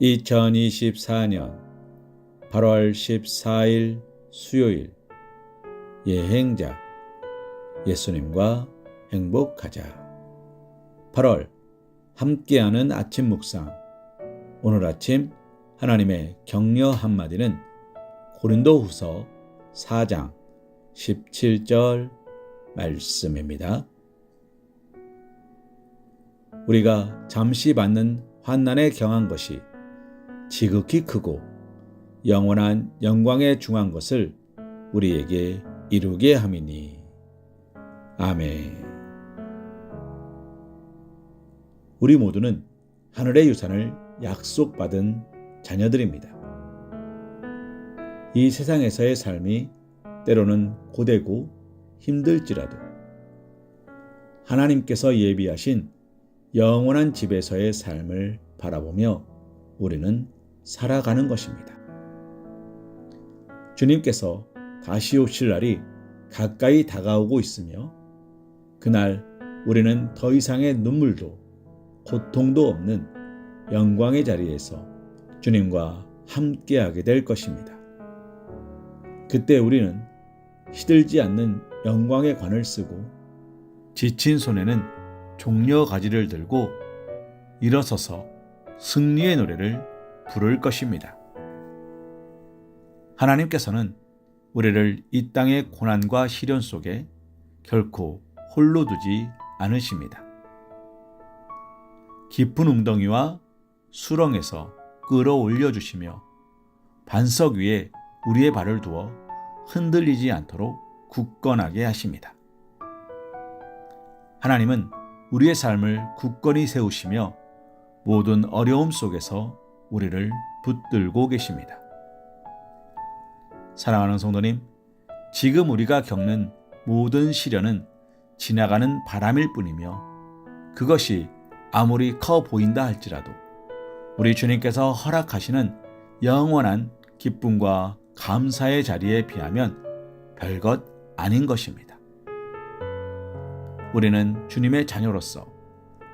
2024년 8월 14일 수요일 예행자 예수님과 행복하자 8월 함께하는 아침 묵상 오늘 아침 하나님의 격려 한마디는 고린도 후서 4장 17절 말씀입니다. 우리가 잠시 받는 환난에 경한 것이 지극히 크고 영원한 영광에 중한 것을 우리에게 이루게 함이니. 아멘. 우리 모두는 하늘의 유산을 약속받은 자녀들입니다. 이 세상에서의 삶이 때로는 고되고 힘들지라도 하나님께서 예비하신 영원한 집에서의 삶을 바라보며 우리는 살아가는 것입니다. 주님께서 다시 오실 날이 가까이 다가오고 있으며 그날 우리는 더 이상의 눈물도 고통도 없는 영광의 자리에서 주님과 함께하게 될 것입니다. 그때 우리는 시들지 않는 영광의 관을 쓰고 지친 손에는 종려 가지를 들고 일어서서 승리의 노래를 부를 것입니다. 하나님께서는 우리를 이 땅의 고난과 시련 속에 결코 홀로 두지 않으십니다. 깊은 웅덩이와 수렁에서 끌어올려 주시며 반석 위에 우리의 발을 두어 흔들리지 않도록 굳건하게 하십니다. 하나님은 우리의 삶을 굳건히 세우시며 모든 어려움 속에서 우리를 붙들고 계십니다. 사랑하는 성도님, 지금 우리가 겪는 모든 시련은 지나가는 바람일 뿐이며 그것이 아무리 커 보인다 할지라도 우리 주님께서 허락하시는 영원한 기쁨과 감사의 자리에 비하면 별것 아닌 것입니다. 우리는 주님의 자녀로서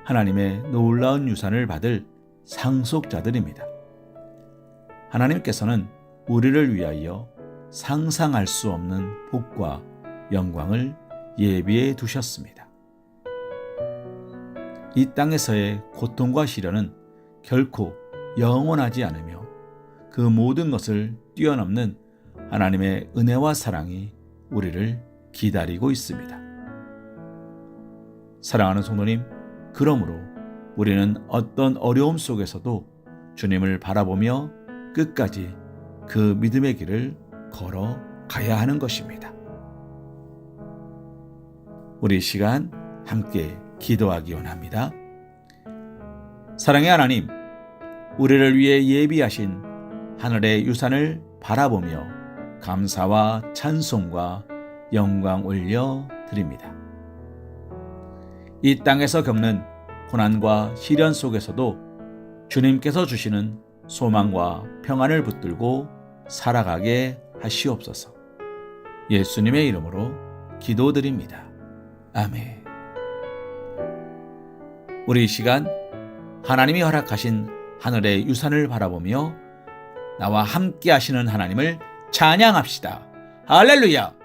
하나님의 놀라운 유산을 받을 상속자들입니다. 하나님께서는 우리를 위하여 상상할 수 없는 복과 영광을 예비해 두셨습니다. 이 땅에서의 고통과 시련은 결코 영원하지 않으며 그 모든 것을 뛰어넘는 하나님의 은혜와 사랑이 우리를 기다리고 있습니다. 사랑하는 성도님, 그러므로 우리는 어떤 어려움 속에서도 주님을 바라보며 끝까지 그 믿음의 길을 걸어 가야 하는 것입니다. 우리 시간 함께 기도하기 원합니다. 사랑의 하나님, 우리를 위해 예비하신 하늘의 유산을 바라보며 감사와 찬송과 영광 올려 드립니다. 이 땅에서 겪는 고난과 시련 속에서도 주님께서 주시는 소망과 평안을 붙들고 살아가게 하시옵소서. 예수님의 이름으로 기도드립니다. 아멘. 우리 이 시간 하나님이 허락하신 하늘의 유산을 바라보며 나와 함께 하시는 하나님을 찬양합시다. 할렐루야!